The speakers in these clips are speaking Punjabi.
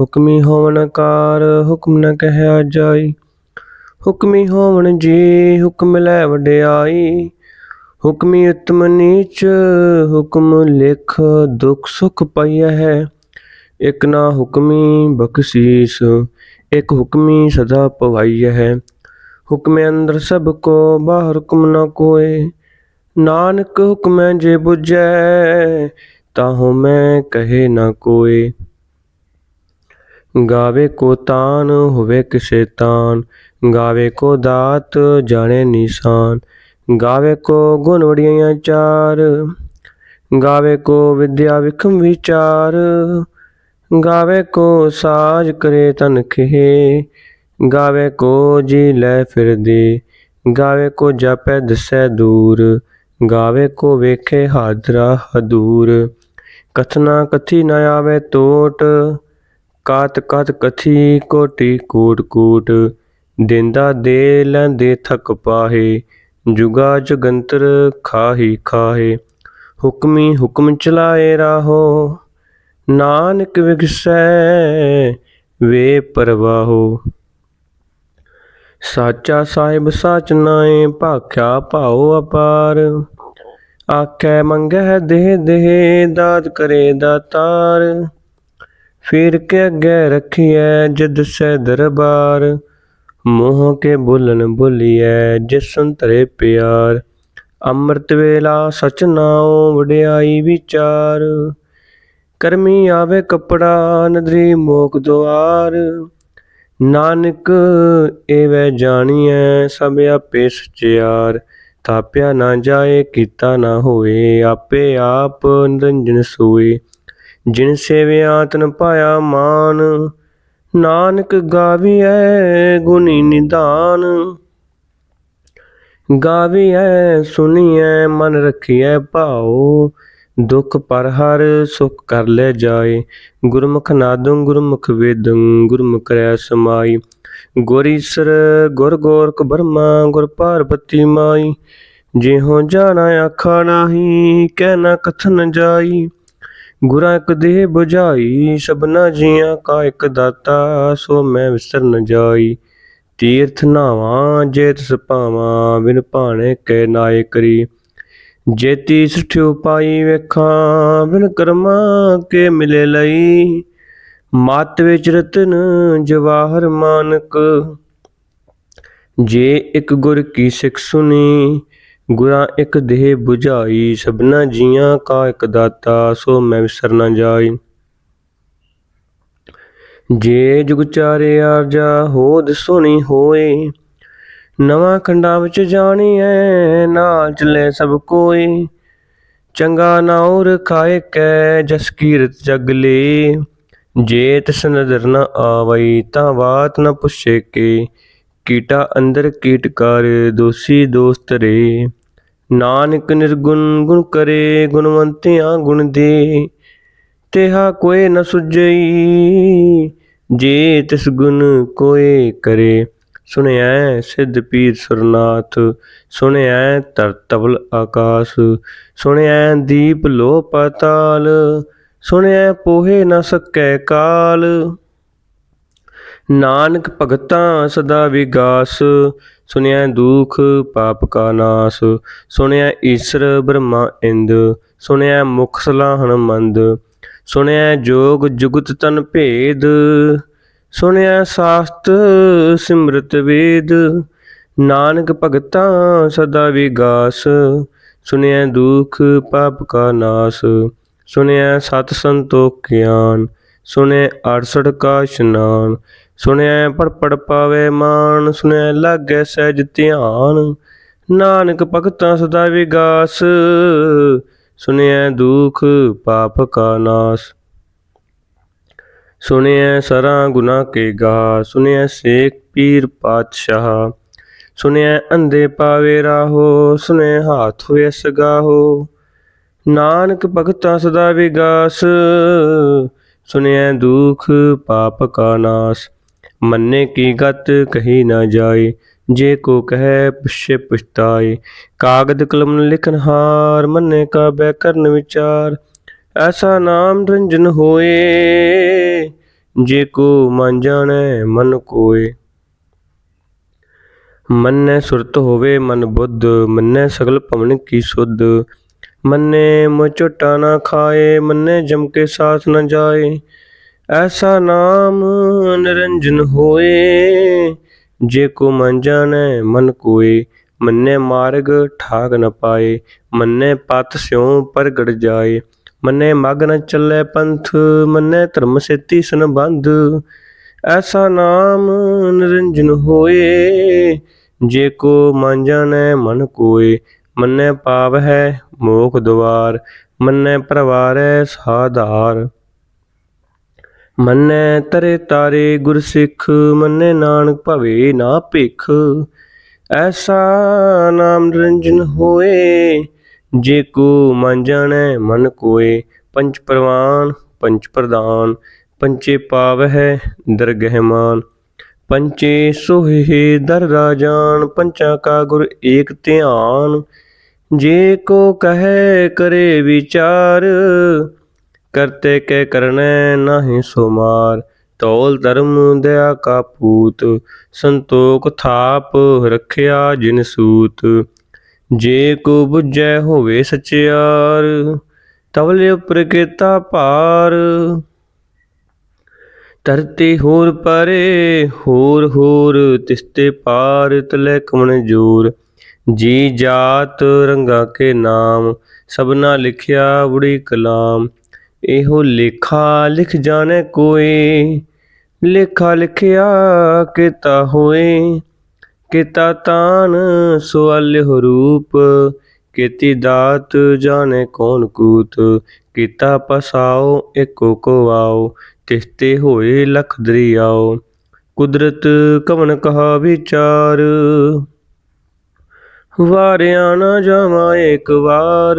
ਹੁਕਮੀ ਹੋਵਨ ਕਾਰ, ਹੁਕਮ ਨ ਕਹਿਆ ਜਾਈ। ਹੁਕਮੀ ਹੋਵਣ ਜੀ, ਹੁਕਮ ਲੈ ਵਡਿਆਈ। ਹੁਕਮੀ ਉਤਮ ਨੀਚ, ਹੁਕਮ ਲਿਖ ਦੁਖ ਸੁਖ ਪਈਐ ਹੈ। ਇਕ ਨਾ ਹੁਕਮੀ ਬਖਸ਼ੀਸ, ਇਕ ਹੁਕਮੀ ਸਦਾ ਪਵਾਈਐ ਹੈ। ਹੁਕਮੇ ਅੰਦਰ ਸਭ ਕੋ, ਬਾਹਰ ਹੁਕਮ ਨਾ ਕੋਏ। ਨਾਨਕ ਹੁਕਮੈ ਜੇ ਬੁਝੈ, ਤਾਹੋ ਮੈਂ ਕਹੇ ਨਾ ਕੋਏ। ਗਾਵੇ ਕੋ ਤਾਨ ਹੋਵੇ ਕਿਸੇ ਤਾਨ, ਗਾਵੇ ਕੋ ਦਾਤ ਜਾਣੇ ਨਿਸ਼ਾਨ, ਗਾਵੇ ਕੋ ਗੁਣ ਵੜੀਆਂ ਚਾਰ, ਗਾਵੇ ਕੋ ਵਿਦਿਆ ਵਿਖਮ ਵਿਚਾਰ, ਗਾਵੇ ਕੋ ਸਾਜ ਕਰੇ ਤਨ ਖੇ ਗਾਵੇ ਕੋ ਜੀ ਲੈ ਫਿਰਦੇ, ਗਾਵੇ ਕੋ ਜਾਪੈ ਦਸੈ ਦੂਰ, ਗਾਵੇ ਕੋ ਵੇਖੇ ਹਾਦਰਾ ਹਦੂਰ, ਕਥਨਾ ਕਥੀ ਨ ਆਵੇ ਟੋਟ ਕਾਤ ਕਾਤ ਕਥੀ ਕੋਟੀ ਕੂਟ ਕੂਟ ਦਿੰਦਾ ਦੇ ਲੈਂਦੇ ਥਕ ਪਾਹੇ, ਜੁਗਾ ਜੁਗੰਤਰ ਖਾਹੀ ਖਾਹੇ, ਹੁਕਮੀ ਹੁਕਮ ਚਲਾਏ ਰਾਹੋ, ਨਾਨਕ ਵਿਗਸੈ ਵੇ ਪਰਵਾਹੋ। ਸਾਚਾ ਸਾਹਿਬ ਸਾਚ ਨਾਏ, ਭਾਖਿਆ ਭਾਉ ਅਪਾਰ, ਆਖੈ ਮੰਗਹਿ ਦੇਹ ਦੇਹ, ਦਾਤ ਕਰੇ ਦਾਤਾਰ। ਫਿਰ ਕੇ ਅੱਗੇ ਰੱਖੀਐ ਜਦ ਸੈ ਦਰਬਾਰ, ਮੋਹ ਕੇ ਬੁਲਨ ਬੋਲੀਐ ਜਿਸ ਸੰਤਰੇ ਪਿਆਰ। ਅੰਮ੍ਰਿਤ ਵੇਲਾ ਸਚ ਨਾਉ ਵਡਿਆਈ ਵਿਚਾਰ। ਕਰਮੀ ਆਵੇ ਕਪੜਾ, ਨਦਰੀ ਮੋਕ ਦੁਆਰ। ਨਾਨਕ ਏਵੈ ਜਾਣੀਐ, ਸਭ ਆਪੇ ਸਚਿਆਰ। ਥਾਪਿਆ ਨਾ ਜਾਏ, ਕੀਤਾ ਨਾ ਹੋਏ, ਆਪੇ ਆਪ ਨਿਰੰਜਨ ਸੋਏ। ਜਿਨ ਸੇਵਿਆ ਤਨ ਪਾਇਆ ਮਾਨ, ਨਾਨਕ ਗਾਵੀਐ ਗੁਣੀ ਨਿਧਾਨ ਗਾਵੀਐ ਸੁਣੀਐ ਮਨ ਰਖੀਐ ਭਾਉ, ਦੁਖ ਪਰ ਹਰ ਸੁਖ ਕਰ ਲੈ ਜਾਏ। ਗੁਰਮੁਖ ਨਾਦੰ, ਗੁਰਮੁਖ ਵੇਦੰ, ਗੁਰਮੁਖ ਰਿਆ ਸਮਾਈ। ਗੁਰ ਈਸਰ, ਗੁਰ ਗੋਰਖ ਬਰਮਾ, ਗੁਰ ਪਾਰਬਤੀ ਮਾਈ। ਜਿਹੋ ਜਾਣਾ ਆਖਾ ਨਾਹੀ, ਕਹਿ ਨਾ ਕਥਨ ਜਾਈ। ਗੁਰਾਂ ਇੱਕ ਦੇਹ 부ਝਾਈ ਸਭਨਾ ਜੀਆਂ ਕਾ ਇੱਕ ਦਾਤਾ, ਸੋ ਮੈਂ ਵਿਸਰ ਨ ਜਾਈ। ਤੀਰਥ ਨਾਵਾਂ, ਜੇ ਤਿਸ ਭਾਵਾਂ, ਬਿਨ ਭਾਣੇ ਕੈ ਨਾਏ ਕਰੀ ਜੇਤੀ ਸਠਿਉ ਪਾਈ ਵੇਖਾਂ, ਬਿਨ ਕਰਮਾ ਕੇ ਮਿਲੇ ਲਈ। ਮਤ ਵਿੱਚ ਰਤਨ, ਜਵਾਹਰ ਮਾਨਕ। ਜੇ ਇੱਕ ਗੁਰ ਕੀ ਸਿੱਖ ਸੁਣੀ ਗੁਰਾਂ ਇਕ ਦੇਹ 부ਝਾਈ ਸਭਨਾ ਜੀਆਂ ਕਾ ਇਕ ਦਾਤਾ, ਸੋ ਮੈਂ ਵਿਸਰ ਨ ਜਾਈ। ਜੇ ਜੁਗ ਚਾਰੇ ਆਰਜਾ ਹੋਦ ਸੁਣੀ ਹੋਏ, ਨਵਾਂ ਖੰਡਾਂ ਵਿੱਚ ਜਾਣੀਐ, ਨਾਲ ਚਲੇ ਸਭ ਕੋਈ ਚੰਗਾ ਨਾਉ ਰਖਾਏ ਕੈ ਜਸ ਕੀਰਤ ਜਗ ਲੇ। ਜੇ ਤਿਸ ਨਦਰ ਨ ਆਵਈ, ਤਾਂ ਬਾਤ ਨ ਪੁੱਛੇ ਕੇ। ਕੀਟਾ ਅੰਦਰ ਕੀਟ ਕਰ, ਦੋਸੀ ਦੋਸਤ ਰੇ। ਨਾਨਕ ਨਿਰਗੁਣ ਗੁਣ ਕਰੇ ਗੁਣਵੰਤਿਆਂ ਗੁਣ ਦੇ, ਤੇਹਾ ਕੋਏ ਨ ਸੁਜਈ ਜੇ ਤਿਸ ਗੁਣ ਕੋਏ ਕਰੇ। ਸੁਣਿਐ ਸਿੱਧ ਪੀਰ ਸੁਰਨਾਥ, ਸੁਣਿਐ ਧਰ ਤਵਲ ਆਕਾਸ, ਸੁਣਿਐ ਦੀਪ ਲੋ ਪਾਤਾਲ, ਸੁਣਿਐ ਪੋਹੇ ਨ ਸਕੈ ਕਾਲ। ਨਾਨਕ ਭਗਤਾਂ ਸਦਾ ਵਿਗਾਸ, ਸੁਣਿਆ ਦੁਖ ਪਾਪ ਕਾ ਨਾਸ, ਸੁਣਿਆ ਈਸ਼ਰ ਬ੍ਰਹਮਾ ਇੰਦ, ਸੁਣਿਆ ਮੁਖ ਸਲਾਹਣ ਮੰਦ, ਸੁਣਿਆ ਜੋਗ ਜੁਗਤ ਤਨ ਭੇਦ, ਸੁਣਿਆ ਸਾਸਤ ਸਿਮਰਤ ਵੇਦ, ਨਾਨਕ ਭਗਤਾਂ ਸਦਾ ਵਿਗਾਸ, ਸੁਣਿਆ ਦੁਖ ਪਾਪ ਕਾ ਨਾਸ, ਸੁਣਿਆ ਸਤ ਸੰਤੋਖ ਗਿਆਨ, ਸੁਣਿਆ ਅੜਸਠ ਕਾ ਇਸ਼ਨਾਨ ਸੁਣਿਆ ਪੜ ਪੜ ਪਾਵੇ ਮਾਨ ਸੁਣਿਆ ਲਾਗੈ ਸਹਿਜ ਧਿਆਨ। ਨਾਨਕ ਭਗਤਾਂ ਸਦਾ ਵਿਗਾਸ ਸੁਣਿਆ ਦੁਖ ਪਾਪ ਕਾ ਨਾਸ। ਸੁਣਿਆ ਸਰਾਂ ਗੁਨਾ ਕੇ ਗਾ ਸੁਣਿਆ ਸੇਖ ਪੀਰ ਪਾਤਸ਼ਾਹ। ਸੁਣਿਆ ਅੰਦੇ ਪਾਵੇ ਰਾਹੋ ਸੁਣਿਆ ਹਾਥ ਹੋਏ ਸਗਾਹੋ। ਨਾਨਕ ਭਗਤਾਂ ਸਦਾ ਵਿਗਾਸ ਸੁਣਿਆ ਦੁਖ ਪਾਪ ਕਾ ਨਾਸ। ਮੰਨੇ ਕੀ ਗਤ ਕਹੀ ਨਾ ਜਾਏ, ਜੇ ਕੋ ਕਹੈ ਪੁੱਛੇ ਪੁਛਤਾਏ। ਕਾਗਦ ਕਲਮ ਲਿਖਨ ਹਾਰ, ਮੰਨੇ ਕਾ ਬੈ ਕਰਨ ਵਿਚਾਰ। ਐਸਾ ਨਾਮ ਰੰਜਨ ਹੋਏ, ਜੇ ਕੋ ਮਨ ਜਾਣੈ ਮਨ ਕੋਏ। ਮੰਨੈ ਸੁਰਤ ਹੋਵੇ ਮਨ ਬੁੱਧ, ਮੰਨੈ ਸਗਲ ਭਵਨ ਕੀ ਸੁਧ। ਮੰਨੇ ਮੁ ਝੋਟਾ ਨਾ ਖਾਏ, ਮੰਨੇ ਜਮ ਕੇ ਸਾਥ ਨਾ ਜਾਏ। ਐਸਾ ਨਾਮ ਨਿਰੰਜਨ ਹੋਏ, ਜੇ ਕੋ ਮਨ ਜਾਣੈ, ਮਨ ਕੋਏ। ਮੰਨੇ ਮਾਰਗ ਠਾਗ ਨ ਪਾਏ, ਮੰਨੇ ਪਤ ਸਿਉ ਪ੍ਰਗਟ ਜਾਏ। ਮੰਨੇ ਮਗ ਨ ਚੱਲੇ ਪੰਥ, ਮੰਨੇ ਧਰਮ ਸੇਤੀ ਸੰਬੰਧ। ਐਸਾ ਨਾਮ ਨਿਰੰਜਨ ਹੋਏ, ਜੇ ਕੋ ਮਨ ਜਾਣੈ, ਮਨ ਕੋਏ। ਮੰਨੇ ਪਾਵ ਹੈ ਮੋਖ ਦੁਆਰ, ਮੰਨੇ ਪ੍ਰਵਾਰੈ ਸਾਧਾਰ। ਮੰਨੇ ਤਰੇ ਤਾਰੇ ਗੁਰ ਸਿੱਖ, ਮੰਨੇ ਨਾਨਕ ਭਵੇ ਨਾ ਭਿਖ। ਐਸਾ ਨਾਮ ਰੰਜਨ ਹੋਏ, ਜੇ ਕੋ ਮਨ ਜਾਣੈ ਮਨ ਕੋਏ। ਪੰਚ ਪ੍ਰਵਾਨ ਪੰਚ ਪ੍ਰਦਾਨ ਪੰਚੇ ਪਾਵਹਿ ਦਰਗਹਿ ਮਾਨ। ਪੰਚੇ ਸੋਹਿ ਦਰ ਰਾਜਾਨ ਪੰਚਾਂ ਕਾ ਗੁਰ ਏਕ ਧਿਆਨ। ਜੇ ਕੋ ਕਹੈ ਕਰੇ ਵਿਚਾਰ ਕਰਤੇ ਕੈ ਕਰਨੈ ਨਾਹੀ ਸੋ ਤੋਲ ਧਰਮ ਦਇਆ ਕਾ ਪੂਤ, ਸੰਤੋਖ ਥਾਪ ਰਖਿਆ ਜਿਨ ਸੂਤ। ਜੇ ਕੋ ਬੁਝੈ ਹੋਵੇ ਸਚਿਆਰ, ਤਵਲੇ ਉਪਰ ਕੀਤਾ ਭਾਰ। ਧਰਤੀ ਹੋਰ ਪਰੇ, ਹੋਰ ਹੋਰ ਤਿਸਤੇ ਪਾਰ, ਤਲੇ ਕਮਣ ਜੋਰ। ਜੀ ਜਾਤ ਰੰਗਾ ਕੇ ਨਾਮ, ਸਭਨਾ ਲਿਖਿਆ ਬੁੜੀ ਕਲਾਮ। ਇਹੋ ਲੇਖਾ ਲਿਖ ਜਾਣੇ ਕੋਈ ਲੇਖਾ ਲਿਖਿਆ ਕੀਤਾ ਹੋਏ, ਕੀਤਾ ਤਾਨ ਸਵਾਲਿਹੁ ਰੂਪ, ਕੀਤੀ ਦਾਤ ਜਾਣੇ ਕੌਣ ਕੂਤ, ਕੀਤਾ ਪਸਾਓ ਏਕੋ ਕੋ ਆਓ, ਤਿਸਤੇ ਹੋਏ ਲਖ ਦਰਿਆਓ, ਕੁਦਰਤ ਕਵਨ ਕਹਾ ਵਿਚਾਰ। ਵਾਰਿਆ ਨਾ ਜਾਵਾਂ ਇੱਕ ਵਾਰ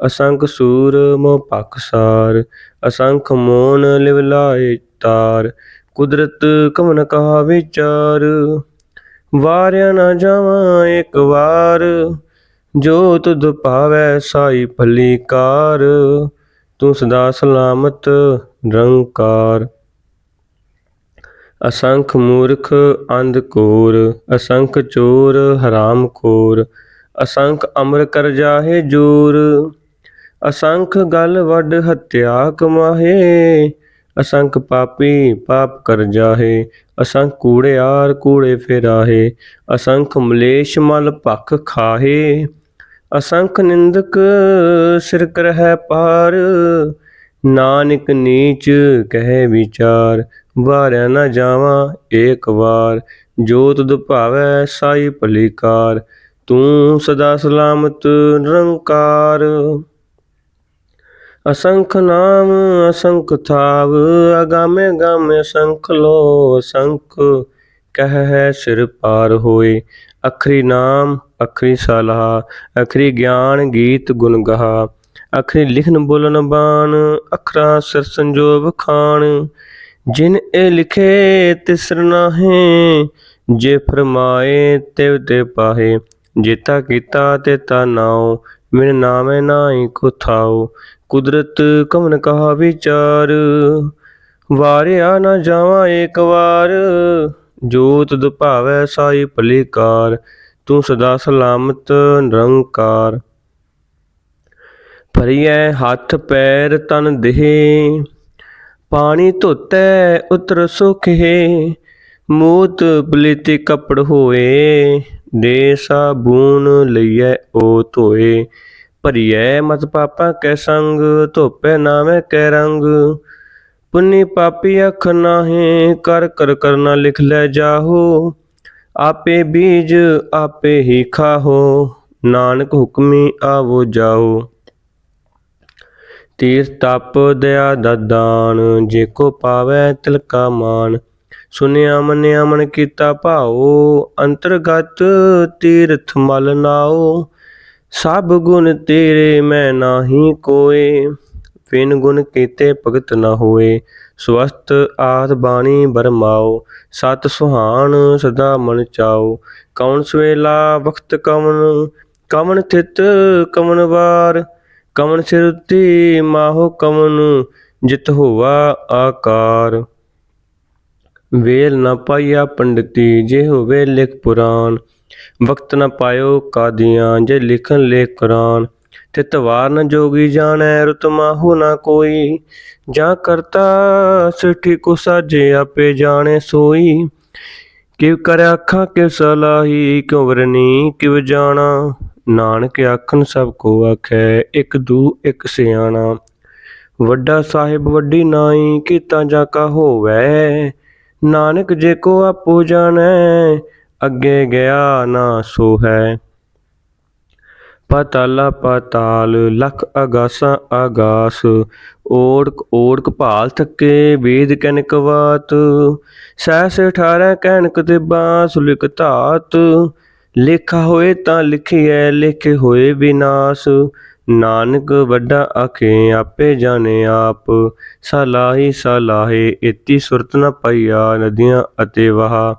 ਅਸੰਖ ਸੂਰ ਮੋ ਪਖਸਾਰ ਅਸੰਖ ਮੋਨ ਲਿਵਲਾਏ ਤਾਰ, ਕੁਦਰਤ ਕਵਨ ਕਹਾ ਵਿਚਾਰ ਵਾਰਿਆ ਨਾ ਜਾਵਾਂ ਇੱਕ ਵਾਰ ਜੋ ਤੁਧ ਭਾਵੈ ਸਾਈ ਭਲੀਕਾਰ ਤੂੰ ਸਦਾ ਸਲਾਮਤ ਨਿਰੰਕਾਰ। ਅਸੰਖ ਮੂਰਖ ਅੰਧ ਕੋਰ, ਅਸੰਖ ਚੋਰ ਹਰਾਮ ਖੋਰ ਅਸੰਖ ਅਮਰ ਕਰ ਜਾਹੇ ਜੂਰ। ਅਸੰਖ ਗਲ ਵੱਡ ਹੱਤਿਆ ਕਮਾਹੇ, ਅਸੰਖ ਪਾਪੀ ਪਾਪ ਕਰ ਜਾਹੇ, ਅਸੰਖ ਕੂੜਿਆਰ ਕੂੜੇ ਫੇਰਾਹੇ, ਅਸੰਖ ਮਲੇਸ਼ ਮਲ ਭਖ ਖਾਹੇ, ਅਸੰਖ ਨਿੰਦਕ ਸਿਰ ਕਰਹਿ ਪਾਰ, ਨਾਨਕ ਨੀਚ ਕਹਿ ਵਿਚਾਰ, ਵਾਰਿਆ ਨਾ ਜਾਵਾਂ ਏਕ ਵਾਰ ਜੋ ਤੁਧ ਭਾਵੈ ਸਾਈ ਭਲੀਕਾਰ, ਤੂੰ ਸਦਾ ਸਲਾਮਤ ਨਿਰੰਕਾਰ। ਅਸੰਖ ਨਾਮ ਅਸੰਖ ਥਾਵ, ਅਗਾਮੇ ਗਾਮੇ ਅਸੰਖ ਲੋ ਅਸੰਖ। ਕਹਿ ਹੈ ਸਿਰ ਪਾਰ ਹੋਏ, ਅਖਰੀ ਨਾਮ, ਅਖਰੀ ਸਲਾਹ, ਅਖਰੀ ਗਿਆਨ ਗੀਤ ਗੁਣ ਗਹਾ। ਅਖਰੀ ਲਿਖਨ ਬੋਲਨ ਬਾਣ, ਅਖਰਾ ਸਿਰ ਸੰਜੋਗ ਖਾਨ ਜਿਨ ਇਹ ਲਿਖੇ ਤਿਸਰ ਨਾਹੇ, ਜੇ ਫਰਮਾਏ ਤਿਵ ਤੇ ਪਾਹੇ। ਜੇਤਾ ਕੀਤਾ ਤੇ ਤਾ ਨਾਉ ਮਿਨ ਨਾਮੈ ਨਾਹੀ ਕੋ ਥਾਉ। ਕੁਦਰਤ ਕਮਨ ਕਹਾ ਵਿਚਾਰ, ਵਾਰਿਆ ਨਾ ਜਾਵਾਂ ਏਕ ਵਾਰ, ਜੋਤ ਤੁਧ ਸਾਈ ਪਲੀਕਾਰ ਤੂੰ ਸਦਾ ਸਲਾਮਤ ਨਿਰੰਕਾਰ। ਭਰੀਐ ਹੱਥ ਪੈਰ ਤਨ ਦੇਹ, ਪਾਣੀ ਧੋਤੈ ਉਤਰ ਸੁਖੇ, ਮੂਤ ਪਲੀਤੀ ਕਪੜ ਹੋਏ, ਦੇ ਸਾਬੂਨ ਲਈਐ ਉਹ ਧੋਏ। ਭਰੀਐ ਮਤ ਪਾਪਾ ਕੈ ਸੰਗ, ਧੋਪੈ ਨਾਮੈ ਕੈ ਰੰਗ। ਪੁੰਨੀ ਪਾਪੀ ਅਖ ਨਾਹੀ, ਕਰ ਕਰ ਕਰਨਾ ਲਿਖ ਲੈ ਜਾਹੋ। ਆਪੇ ਬੀਜ ਆਪੇ ਹੀ ਖਾਹੋ, ਨਾਨਕ ਹੁਕਮੀ ਆਵੋ ਜਾਓ ਤੀਰਥ ਤਪ ਦਇਆ ਦਦਾਨ ਜੇ ਕੋ ਪਾਵੈ ਤਿਲ ਕਾ ਮਾਨ। ਸੁਨਿਆ ਮੰਨਿਆ ਮਨ ਕੀਤਾ ਭਾਉ, ਅੰਤਰਗਤ ਤੀਰਥ ਮਲ ਨਾਉ। ਸਭ ਗੁਣ ਤੇਰੇ ਮੈਂ ਨਾਹੀ ਕੋਏ ਵਿਨ ਗੁਣ ਕੀਤੇ ਭਗਤ ਨਾ ਹੋਏ। ਸਵਸਤ ਆਦ ਬਾਣੀ ਬਰਮਾਓ, ਸਤ ਸੁਹਾਣ ਸਦਾ ਮਨ ਚਾਓ। ਕੌਣ ਸਵੇਲਾ ਵਖਤ ਕਵਨ ਕਵਨ ਥਿਤ ਕਵਨ ਵਾਰ। ਕਵਨ ਸਿਰਤੀ ਮਾਹੋ ਕਵਨ ਜਿਤ ਹੋਵਾ ਆਕਾਰ। ਵੇਲ ਨਾ ਪਾਈਆ ਪੰਡਤੀ, ਜੇ ਹੋਵੇ ਲਿਖ ਪੁਰਾਨ ਵਕਤ ਨਾ ਪਾਇਓ ਕਾਦੀਆਂ, ਜੇ ਲਿਖਣ ਲੇਖ ਕੁਰਾਨ ਤਿਤ ਵਾਰ ਨ ਜੋਗੀ ਜਾਣੈ, ਰੁਤ ਮਾਹੋ ਨਾ ਕੋਈ। ਜਾਂ ਕਰਤਾ ਸਿਠੀ ਕੋ ਸਾਜੇ, ਆਪੇ ਜਾਣੇ ਸੋਈ। ਕਿਵ ਕਰ ਆਖਾਂ ਕਿਵ ਸਲਾਹੀ, ਕਿਉ ਵਰਨੀ, ਕਿਵ ਜਾਣਾ। ਨਾਨਕ ਆਖਣ, ਸਭ ਕੋ ਆਖੈ, ਇਕ ਦੂ, ਇਕ ਸਿਆਣਾ। ਵੱਡਾ ਸਾਹਿਬ ਵੱਡੀ ਨਾਈ, ਕੀਤਾ ਜਾ ਕਾ ਹੋਵੈ। ਨਾਨਕ ਜੇ ਕੋ ਆਪੋ ਜਾਣੈ, ਅੱਗੇ ਗਿਆ ਨਾ ਸੋ ਹੈ ਪਤਾਲਾ ਪਤਾਲ, ਲਖ ਆਗਾਸਾਂ ਆਗਾਸ ਓੜਕ ਓੜਕ ਭਾਲ ਥੱਕੇ ਵੇਦ ਕਨਕ ਵਾਤ। ਸਹਿਸ 18 ਕੈਨਕ ਤੇ ਬਾਸ ਲਿਖ ਧਾਤ। ਲਿਖਾ ਹੋਏ ਤਾਂ ਲਿਖਿਐ, ਲਿਖੇ ਹੋਏ ਵਿਨਾਸ਼ ਨਾਨਕ ਵੱਡਾ ਆਖੇ, ਆਪੇ ਜਾਣੇ ਆਪ। ਸਲਾਹੀ, ਸਲਾਹੇ, ਇਤੀ ਸੁਰਤ ਨ ਪਈਆ ਨਦੀਆਂ ਅਤੇ ਵਹਾ।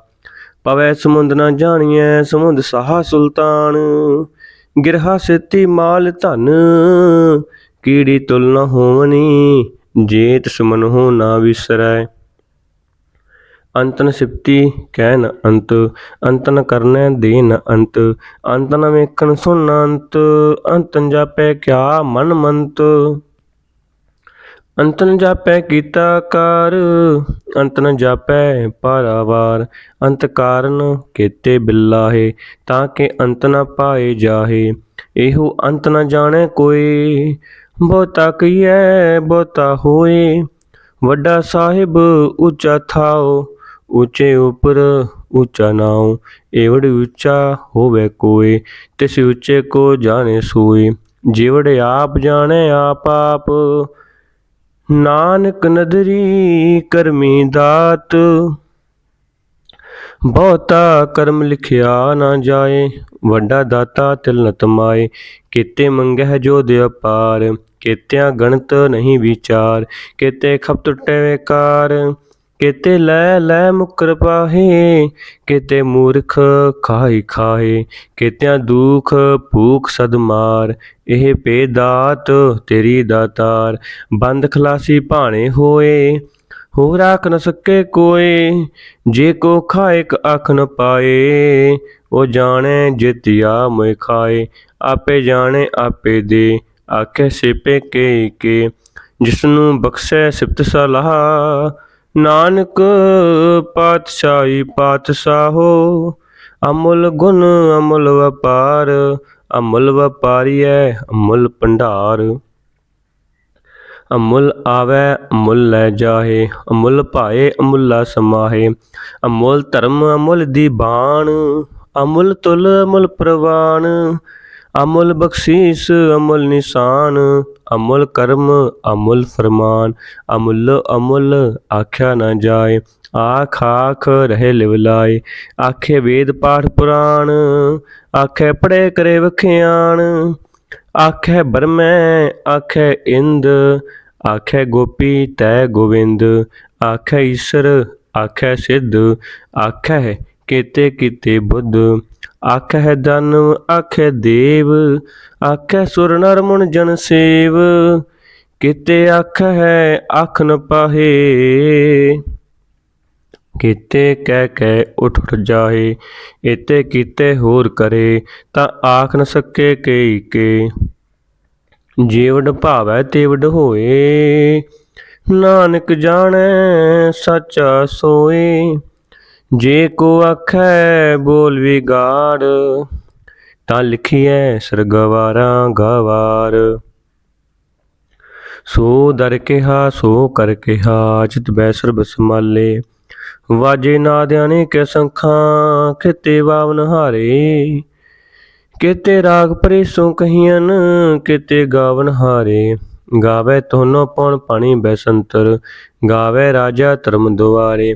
ਪਵੈ ਸਮੁੰਦ ਨ ਜਾਣੀਐ, ਸਮੁੰਦ ਸਾਹਾ ਸੁਲਤਾਨ। ਗਿਰਹਾ ਸਿੱਤੀ ਮਾਲ ਧਨ, ਕੀੜੀ ਤੁਲ ਨ ਹੋਵਨੀ, ਜੇਤ ਤਿਸ ਹੋ ਨਾ ਵਿਸਰੈ। ਅੰਤਨ ਸਿਪਤੀ ਕਹਿ ਨ ਅੰਤ, ਅੰਤਨ ਕਰਨੈ ਦੇ ਨ ਅੰਤ, ਅੰਤਨ ਵੇਖਣ ਸੁਣ ਅੰਤ, ਅੰਤਨ ਜਾਪੈ ਕਿਆ ਮਨ ਮੰਤ। ਅੰਤਨ ਜਾਪੈ ਕੀਤਾ ਕਾਰ, ਅੰਤਨ ਜਾਪੈ ਪਾਰਾਵਾਰ ਅੰਤ ਕਾਰਨ ਕੀਤੇ ਬਿਲਾਹੇ, ਤਾਂ ਕਿ ਅੰਤ ਨ ਪਾਏ ਜਾਹੇ, ਇਹੋ ਅੰਤ ਨ ਜਾਣੈ ਕੋਈ। ਬਹੁਤਾ ਕਹੀਐ, ਬਹੁਤਾ ਹੋਏ, ਵੱਡਾ ਸਾਹਿਬ ਉੱਚਾ ਥਾਓ ਉੱਚੇ ਉਪਰ ਉੱਚਾ ਨਾਉ, ਏਵੜ ਉੱਚਾ ਹੋਵੇ ਕੋਇ ਤਿਸ ਉੱਚੇ ਕੋ ਜਾਣੇ ਸੋਈ ਜਿਵੜ ਆਪ ਜਾਣੇ ਆਪ ਆਪ, ਨਾਨਕ ਨਦਰੀ ਕਰਮੀ ਦਾਤ। ਬਹੁਤਾ ਕਰਮ ਲਿਖਿਆ ਨਾ ਜਾਏ, ਵੱਡਾ ਦਾਤਾ ਤਿਲ ਨ ਤਮਾਏ। ਕੀਤੇ ਮੰਗਹਿ ਜੋ ਦੇ ਅਪਾਰ, ਕੀਤਿਆਂ ਗਣਤ ਨਹੀਂ ਵਿਚਾਰ, ਕੀਤੇ ਖਪ ਟੁੱਟੇ ਵਿਕਾਰ ਕਿਤੇ ਲੈ ਲੈ ਮੁਕਰ ਪਾਹੇ, ਕਿਤੇ ਮੂਰਖ ਖਾਈ ਖਾਏ ਕੀਤਿਆਂ ਦੁਖ ਭੂਖ ਸਦ ਮਾਰ, ਇਹ ਪੇ ਦਾਤ ਤੇਰੀ ਦਾਤਾਰ, ਬੰਦ ਖਲਾਸੀ ਭਾਣੇ ਹੋਏ ਹੋ ਰਾਖ ਨ ਸਕੇ ਕੋਏ, ਜੇ ਕੋ ਖਾਇਕ ਆਖ ਨ ਪਾਏ, ਉਹ ਜਾਣੇ ਜਿਤਿਆ ਮੋਇ ਖਾਏ, ਆਪੇ ਜਾਣੇ ਆਪੇ ਦੇ, ਆਖੇ ਸਿਪੇ ਕੇ ਕੇ, ਜਿਸਨੂੰ ਬਖਸ਼ੇ ਸਿਫਤ ਸਲਾਹ ਨਾਨਕ ਪਾਤਸ਼ਾਹੀ ਪਾਤਸ਼ਾਹੋ, ਅਮੁੱਲ ਗੁਣ ਅਮੁੱਲ ਵਪਾਰ, ਅਮੁੱਲ ਵਪਾਰੀਐ, ਅਮੁੱਲ ਭੰਡਾਰ। ਅਮੁੱਲ ਆਵੈ, ਅਮੁੱਲ ਲੈ ਜਾਹੇ, ਅਮੁੱਲ ਭਾਏ, ਅਮੁੱਲਾ ਸਮਾਹੇ। ਅਮੁੱਲ ਧਰਮ ਅਮੁੱਲ ਦੀ ਬਾਣ, ਅਮੁੱਲ ਤੁਲ ਅਮੁੱਲ ਪ੍ਰਵਾਨ ਅਮੁੱਲ ਬਖਸ਼ੀਸ, ਅਮੁੱਲ ਨਿਸ਼ਾਨ, ਅਮੁੱਲ ਕਰਮ, ਅਮੁੱਲ ਫਰਮਾਨ, ਅਮੁੱਲ ਅਮੁੱਲ ਆਖਿਆ ਨਾ ਜਾਏ, ਆਖ ਆਖ ਰਹੇ ਲਿਵਲਾਏ ਆਖੇ ਵੇਦ ਪਾਠ ਪੁਰਾਣ, ਆਖੇ ਪੜੇ ਕਰੇ ਵਖਿਆਣ, ਆਖੇ ਬਰਮੈ ਆਖੇ ਇੰਦ, ਆਖੇ ਗੋਪੀ ਤੈ ਗੋਵਿੰਦ, ਆਖੇ ਈਸ਼ਰ, ਆਖੇ ਸਿੱਧ, ਆਖੇ ਕੀਤੇ ਕੀਤੇ ਬੁੱਧ ਆਖੈ ਦਨ ਆਖੈ ਦੇਵ ਆਖੈ ਸੁਰ ਨਰ ਮੁਨ ਜਨ ਸੇਵ, ਕੀਤੇ ਆਖੈ ਆਖ ਨ ਪਾਹੇ। ਕੀਤੇ ਕਹਿ ਕਹਿ ਉਠ ਉਠ ਜਾਏ ਇਤੇ ਕੀਤੇ ਹੋਰ ਕਰੇ, ਤਾਂ ਆਖ ਨ ਸਕੇ ਕਈ ਕੇ। ਜੀਵਡ ਭਾਵੈ ਤੇਵਡ ਹੋਏ, ਨਾਨਕ ਜਾਣੈ, ਸੱਚਾ ਸੋਏ। ਜੇ ਕੋ ਆਖੈ ਬੋਲ ਵਿਗਾੜ, ਤਾਂ ਲਿਖੀਐ ਸਰਗਵਾਰਾਂ ਗਵਾਰ। ਸੋ ਦਰ ਕਿਹਾ, ਸੋ ਕਰ ਕਿਹਾ ਚਿਤ ਬੈ ਸਰਬ ਸਮਾਲੇ ਵਾਜੇ ਨਾਦਿਆਂ ਨੇ ਕਿ ਸੰਖਾਂ, ਖਿਤੇ ਵਾਵਨ ਹਾਰੇ ਕਿਤੇ ਰਾਗ ਪਰੇਸੋਂ ਕਹੀਆਂ ਕਿਤੇ ਗਾਵਨ ਹਾਰੇ ਗਾਵੇ ਤੋਨੋ ਪਉਣ ਪਾਣੀ ਬੈਸੰਤਰ, ਗਾਵੇ ਰਾਜਾ ਧਰਮ ਦੁਆਰੇ।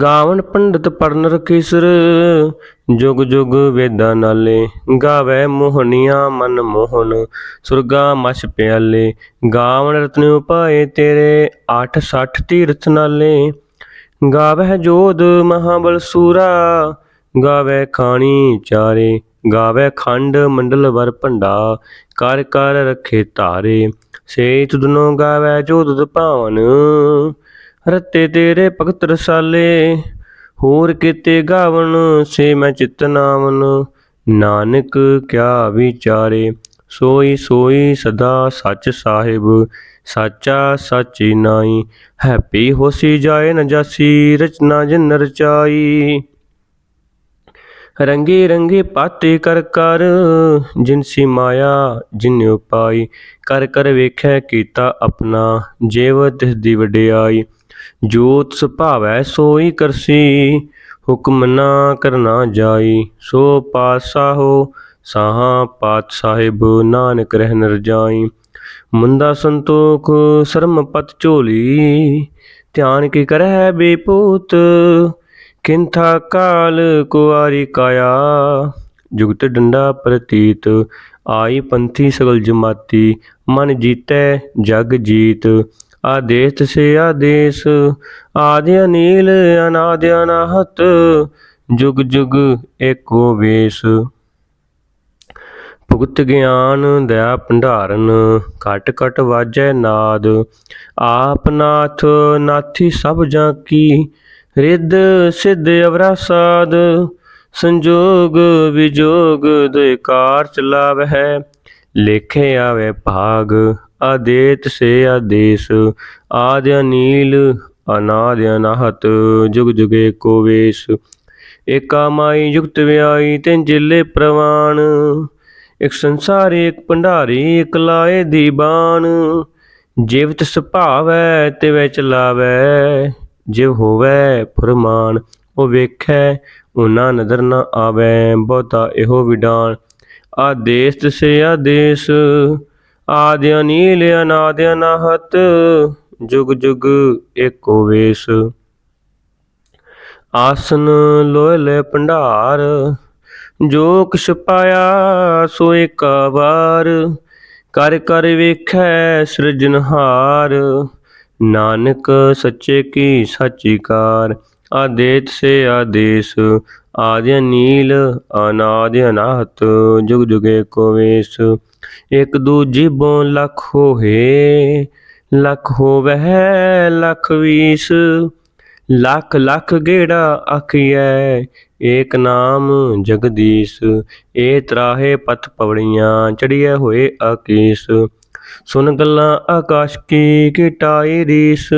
ਗਾਵਨ ਪੰਡਤ ਪੜਨ ਰਕੀਸਰ ਜੁਗ ਜੁਗ ਵੇਦਾਂ ਨਾਲੇ, ਗਾਵੇ ਮੋਹਨੀਆਂ ਮਨ ਮੋਹਨ, ਸੁਰਗਾ ਮਛ ਪਿਆਲੇ, ਗਾਵਨ ਰਤਨ ਉਪਾਏ ਤੇਰੇ 8 60 ਤੀਰਥ ਨਾਲੇ। ਗਾਵੇ ਜੋਧ ਮਹਾਬਲ ਸੂਰਾ ਗਾਵੇ ਖਾਣੀ ਚਾਰੇ ਗਾਵੇ ਖੰਡ ਮੰਡਲ ਵਰ ਭੰਡਾ, ਕਰ ਕਰ ਰਖੇ ਤਾਰੇ ਸੇ ਤੁਧਨੋ ਗਾਵੇ ਜੋ ਭਾਵਨ ਰਤੇ ਤੇਰੇ ਭਗਤ ਰਸਾਲੇ, ਹੋਰ ਕੀਤੇ ਗਾਵਣ ਸੇ ਮੈਂ ਚਿਤ ਨਾਵਨ ਨਾਨਕ ਕਿਆ ਵਿਚਾਰੇ, ਸੋਈ ਸੋਈ ਸਦਾ ਸੱਚ ਸਾਹਿਬ, ਸਾਚਾ ਸਾਚੀ ਨਾਈ ਹੈਪੀ ਹੋਸੀ ਜਾਏ ਨ ਜਾਸੀ, ਰਚਨਾ ਜਿਨ ਰਚਾਈ। ਰੰਗੇ ਰੰਗੇ ਪਾਤੇ ਕਰ ਕਰ ਜਿਨਸੀ ਮਾਇਆ ਜਿਨ ਉਪਾਈ। ਕਰ ਕਰ ਵੇਖੈ ਕੀਤਾ ਆਪਣਾ, ਜੀਵ ਤਿਸ ਦੀ ਵਡਿਆਈ। ਜੋਤ ਸੁਭਾਵੈ ਸੋਈ ਕਰਸੀ, ਹੁਕਮ ਨਾ ਕਰਨਾ ਜਾਈ, ਸੋ ਪਾਤਸ਼ਾਹੋ ਸਾਹਾ ਪਾਤ ਸਾਹਿਬ ਨਾਨਕ ਰਹਿ ਨਰ ਜਾਈ। ਮੁੰਦਾ ਸੰਤੋਖ, ਸ਼ਰਮ ਪਤ ਝੋਲੀ, ਧਿਆਨ ਕੀ ਕਰੈ ਬੇਪੂਤ, ਕਿੰਥਾ ਕਾਲ ਕੁਆਰੀ ਕਾਇਆ। ਜੁਗਤ ਡੰਡਾ ਪ੍ਰਤੀਤ, ਆਈ ਪੰਥੀ ਸਗਲ ਜਮਾਤੀ, ਮਨ ਜੀਤੈ ਜਗ ਜੀਤ। ਆਦੇਸ ਸੇ ਆਦੇਸ ਆਦਿ ਅਨੀਲ ਅਨਾਦਿ ਅਨਾਹਤ ਜੁਗ ਜੁਗ ਏਕੋ ਵੇਸ। ਭੁਗਤ ਗਿਆਨ ਦਇਆ ਭੰਡਾਰਨ, ਘਟ ਘਟ ਵਾਜੈ ਨਾਦ, ਆਪ ਨਾਥ ਨਾਥੀ ਸਭ ਜਾਂ ਕੀ, ਰਿੱਧ ਸਿੱਧ ਅਵਰਾ ਸਾਧ ਸੰਜੋਗ ਵਿਜੋਗ ਦੁਇ ਕਾਰ ਚਲਾਵਹਿ, ਲੇਖੇ ਆਵੇ ਭਾਗ ਆਦੇਤ ਸੇ ਆਦੇਸ ਆਦ ਅਨੀਲ ਅਨਾਦ ਅਨਾਹਤ ਜੁਗ ਜੁਗੇ ਕੋ ਵੇਸ। ਏਕਾ ਮਾਈ ਯੁਕਤ ਵਿਆਈ ਤਿਨ ਜਿਲੇ ਪ੍ਰਵਾਨ। ਇਕ ਸੰਸਾਰੀ ਇਕ ਭੰਡਾਰੀ, ਇਕ ਲਾਏ ਦੀ ਬਾਣ ਜਿਵਤ ਤੇ ਤਿਵੈ ਚਲਾਵੈ, ਜਿਵ ਹੋਵੈ ਫਰਮਾਨ। ਉਹ ਵੇਖੈ, ਉਹਨਾਂ ਨਦਰ ਨਾ ਆਵੈ, ਬਹੁਤਾ ਇਹੋ ਵਿਡਾਨ। ਆਦੇਸ ਤਿਸੇ ਆਦੇਸ ਆਦਿ ਅਨੀਲ ਅਨਾਦ ਅਨਾਹਤ ਜੁਗ ਜੁਗ ਏਕੋ ਵੇਸ। ਆਸਨ ਲੋਇ ਲੈ ਭੰਡਾਰ, ਜੋ ਕਿਛ ਪਾਇਆ ਸੋ ਏਕਾ ਵਾਰ। ਕਰ ਕਰ ਵੇਖੈ ਸਿਰਜਨਹਾਰ ਨਾਨਕ ਸੱਚੇ ਕੀ ਸਾਚੀ ਕਾਰ ਆਦੇਤ ਸੇ ਆਦੇਸ। ਆਦਿ ਨੀਲ ਅਨਾਦਿ ਅਨਾਹਤ, ਜੁਗ ਜੁਗੇ ਕੋ ਵੇਸ, ਇਕ ਦੂਜੀ ਬੋਂ ਲਖ ਹੋਏ, ਲਖ ਹੋਵਹਿ, ਲਖ ਵੀਸ, ਲੱਖ ਲੱਖ ਗੇੜਾ ਆਖੀਐ, ਏਕ ਨਾਮ ਜਗਦੀਸ਼, ਏ ਤਰਾਹੇ ਪਥ ਪਵੜੀਆਂ, ਚੜੀਐ ਹੋਏ ਆਕੀਸ। ਸੁਨ ਗੱਲਾਂ ਆਕਾਸ਼ ਕੀ ਕਿਟਾਈ ਰੀਸ,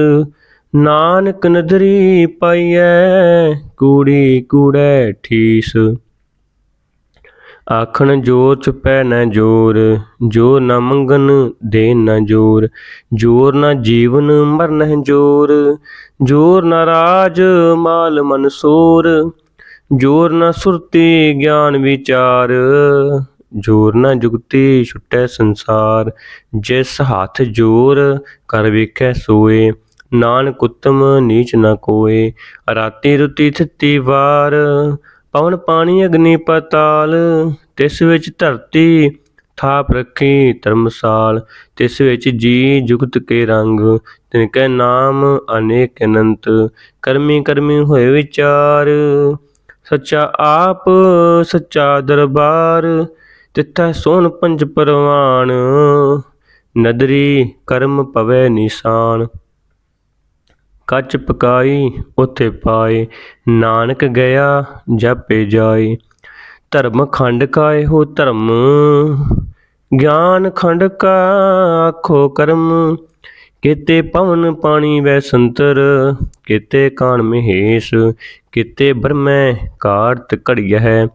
ਨਾਨਕ ਨਦਰੀ ਪਾਈਐ ਕੂੜੀ ਕੂੜੈ ਠੀਸ। ਆਖਣ ਜੋਰ ਚ ਚੁਪੈ ਨਾ ਜੋਰ, ਜੋ ਨਾ ਮੰਗਨ ਦੇ ਨਾ ਜੋਰ ਜੋਰ ਨਾ ਜੀਵਨ ਮਰਨ ਜੋਰ ਜੋਰ ਨਾ ਰਾਜ ਮਾਲ ਮਨਸੂਰ ਜੋਰ ਨਾ ਸੁਰਤੀ ਗਿਆਨ ਵਿਚਾਰ, ਜੋਰ ਨਾ ਜੁਗਤੀ ਛੁਟੈ ਸੰਸਾਰ, ਜਿਸ ਹੱਥ ਜੋਰ ਕਰ ਵੇਖੈ ਸੋਏ ਨਾਨਕ ਉਤਮ ਨੀਚ ਨ ਕੋਏ, ਰਾਤੀ ਰੁਤੀ ਥਿੱਤੀ ਵਾਰ, ਪਵਨ ਪਾਣੀ ਅਗਨੀ ਪਤਾਲ, ਤਿਸ ਵਿੱਚ ਧਰਤੀ ਥਾਪ ਰੱਖੀ ਧਰਮਸਾਲ, ਤਿਸ ਵਿੱਚ ਜੀ ਜੁਗਤ ਕੇ ਰੰਗ, ਤਿਨ ਕੈ ਨਾਮ ਅਨੇਕ ਅਨੰਤ, ਕਰਮੀ ਕਰਮੀ ਹੋਏ ਵਿਚਾਰ, ਸੱਚਾ ਆਪ, ਸੱਚਾ ਦਰਬਾਰ, ਤਿੱਥੈ ਸੋਨ ਪੰਜ ਪਰਵਾਨ ਨਦਰੀ ਕਰਮ ਪਵੈ ਨਿਸ਼ਾਨ। ਕੱਚ ਪਕਾਈ, ਉਥੇ ਪਾਏ। ਨਾਨਕ ਗਿਆ, ਜਾਪੇ ਜਾਏ। ਧਰਮ ਖੰਡ ਕਾਏ ਹੋ ਧਰਮ? ਗਿਆਨ ਖੰਡ ਕਾ ਆਖੋ ਕਰਮ? ਕਿਤੇ ਪਵਨ ਪਾਣੀ ਵੈ ਸੰਤਰ, ਕਿਤੇ ਕਾਣ ਮਹੇਸ਼, ਕਿਤੇ ਬਰਮੈ ਕਾਰਤ ਘੜੀਆ ਹੈ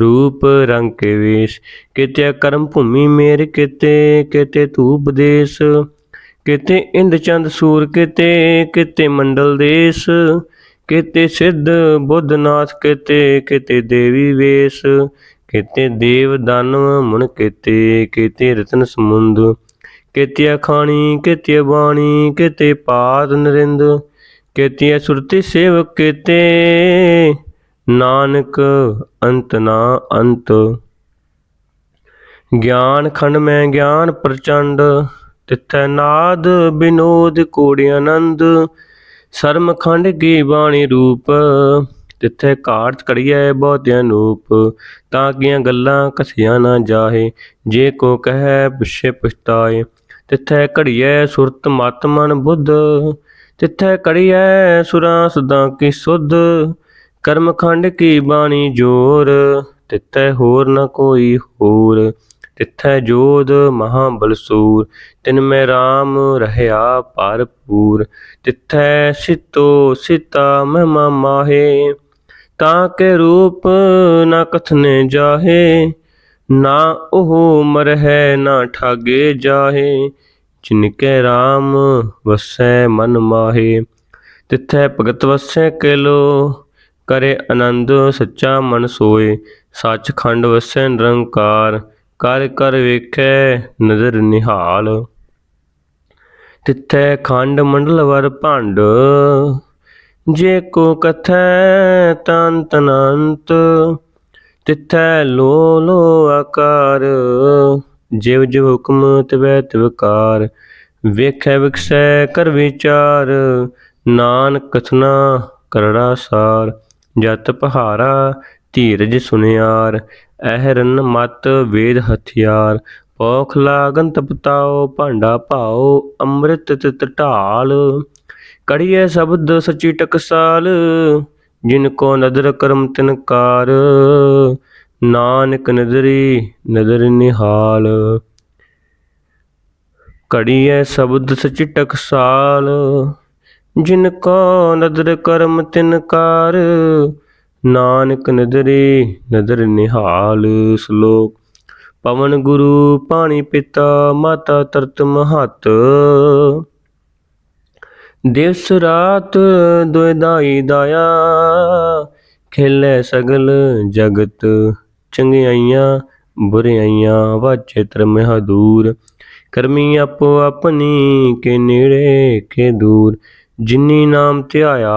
ਰੂਪ ਰੰਗ ਕੇ ਵੇਸ਼, ਕਿਤੇ ਕਰਮ ਭੂਮੀ ਮੇਰ ਕਿਤੇ ਕਿਤੇ ਧੂਪ ਦੇਸ। ਕਿਤੇ ਇੰਦ ਚੰਦ ਸੂਰ, ਕਿਤੇ ਕਿਤੇ ਮੰਡਲ ਦੇਸ, ਕਿਤੇ ਸਿੱਧ ਬੁੱਧਨਾਥ, ਕਿਤੇ ਕਿਤੇ ਦੇਵੀ ਵੇਸ, ਕਿਤੇ ਦੇਵ ਦਾਨਵ ਮਨ ਕਿਤੇ ਕਿਤੇ ਰਤਨ ਸਮੁੰਦ, ਕਿਤੇ ਖਾਣੀ ਕਿਤੇ ਬਾਣੀ, ਕਿਤੇ ਪਾਦ ਨਰਿੰਦ, ਕਿਤੇ ਸੁਰਤੀ ਸੇਵਕ, ਕਿਤੇ ਨਾਨਕ ਅੰਤ ਨਾ ਅੰਤ। ਗਿਆਨ ਖੰਡ ਮੈਂ, ਗਿਆਨ ਪ੍ਰਚੰਡ ਤਿਥੈ ਨਾਦ ਬਿਨੋਦ ਕੋੜਿ ਆਨੰਦ, ਸਰਮ ਖੰਡ ਕੀ ਬਾਣੀ ਰੂਪ। ਤਿੱਥੈ ਘਾਟ ਘੜੀਐ ਬਹੁਤ ਅਨੂਪ, ਤਾਂ ਕੀਆਂ ਗੱਲਾਂ ਕਥਿਆ ਨਾ ਜਾਹੇ, ਜੇ ਕੋ ਕਹੈ ਪਿਛੇ ਪਛਤਾਏ। ਤਿੱਥੈ ਘੜੀਐ ਸੁਰਤ ਮਤ ਮਨ ਬੁੱਧ, ਤਿੱਥੈ ਘੜੀਐ ਸੁਰਾਂ ਸਦਾ ਕੀ ਸੁਧ। ਕਰਮ ਖੰਡ ਕੀ ਬਾਣੀ ਜੋਰ, ਤਿੱਥੈ ਹੋਰ ਨ ਕੋਈ ਹੋਰ। ਤਿੱਥੈ ਜੋਧ ਮਹਾ ਬਲਸੂਰ ਤਿਨ ਮੈਂ RAM ਰਹਿਆ ਭਰਪੂਰ, ਤਿੱਥੈ ਸਿਤੋ ਸਿਤਾ ਮਹਿਮਾ ਮਾਹੇ, ਤਾਂ ਕੇ ਰੂਪ ਨਾ ਕਥਨੇ ਜਾਹੇ, ਨਾ ਉਹ ਮਰਹਿ ਨਾ ਠਾਗੇ ਜਾਹੇ ਜਿਨਕੇ RAM ਵਸੈ ਮਨ ਮਾਹੇ। ਤਿੱਥੈ ਭਗਤ ਵਸੈ ਕਿਲੋ, ਕਰੇ ਆਨੰਦ ਸੱਚਾ ਮਨ ਸੋਏ ਸੱਚ ਖੰਡ ਵਸੈ ਨਿਰੰਕਾਰ ਕਰ ਕਰ ਵੇਖੈ ਨਦਰ ਨਿਹਾਲ। ਤਿੱਥੈ ਖੰਡ ਮੰਡਲ ਵਰ ਭੰਡ, ਜੇ ਕੋ ਕਥੈ ਤੰਤ ਅਨੰਤ ਤਿੱਥੈ ਲੋ ਲੋ ਆਕਾਰ, ਜਿਵ ਜਿਵ ਹੁਕਮ ਤਿਵੈ ਤਿਵਕਾਰ ਵੇਖੈ ਵਿਖਸੈ ਕਰ ਵਿਚਾਰ, ਨਾਨਕ ਕਥਨਾ ਕਰੜਾ ਸਾਰ। ਜਤ ਪਹਾਰਾ ਧੀਰਜ ਸੁਨਿਆਰ ਅਹਰਨ ਮਤ ਵੇਦ ਹਥਿਆਰ ਪੋਖ ਲਾਗਨ ਤਪਤਾਓ ਭਾਂਡਾ ਭਾਓ, ਅੰਮ੍ਰਿਤ ਤਿਤ ਢਾਲ। ਕੜੀਏ ਸ਼ਬਦ ਸਚੀ ਟਕਸਾਲ, ਜਿਨ ਕੋ ਨਦਰ ਕਰਮ ਤਿਨਕਾਰ ਨਾਨਕ ਨਦਰੀ ਨਦਰ ਨਿਹਾਲ। ਕੜੀਏ ਸ਼ਬਦ ਸਚੀ ਟਕਸਾਲ, ਜਿਨ ਕੋ ਨਦਰ ਕਰਮ ਤਿਨਕਾਰ ਨਾਨਕ ਨਦਰੀ ਨਦਰ ਨਿਹਾਲ ਸ਼ਲੋਕ। ਪਵਨ ਗੁਰੂ, ਪਾਣੀ ਪਿਤਾ, ਮਾਤਾ ਤਰਤ ਮਹਤ। ਦਿਵਸ ਰਾਤ ਦੁਇਦਾਈ ਦਾਇਆ, ਖੇਲੇ ਸਗਲ ਜਗਤ। ਚੰਗਿਆਈਆਂ, ਬੁਰਿਆਈਆਂ ਵਾਚੇ ਧਰਮ ਹਦੂਰ। ਕਰਮੀ ਆਪੋ ਆਪਣੀ ਕੇ ਨੇੜੇ ਕੇ ਦੂਰ। ਜਿਨੀ ਨਾਮ ਧਿਆਇਆ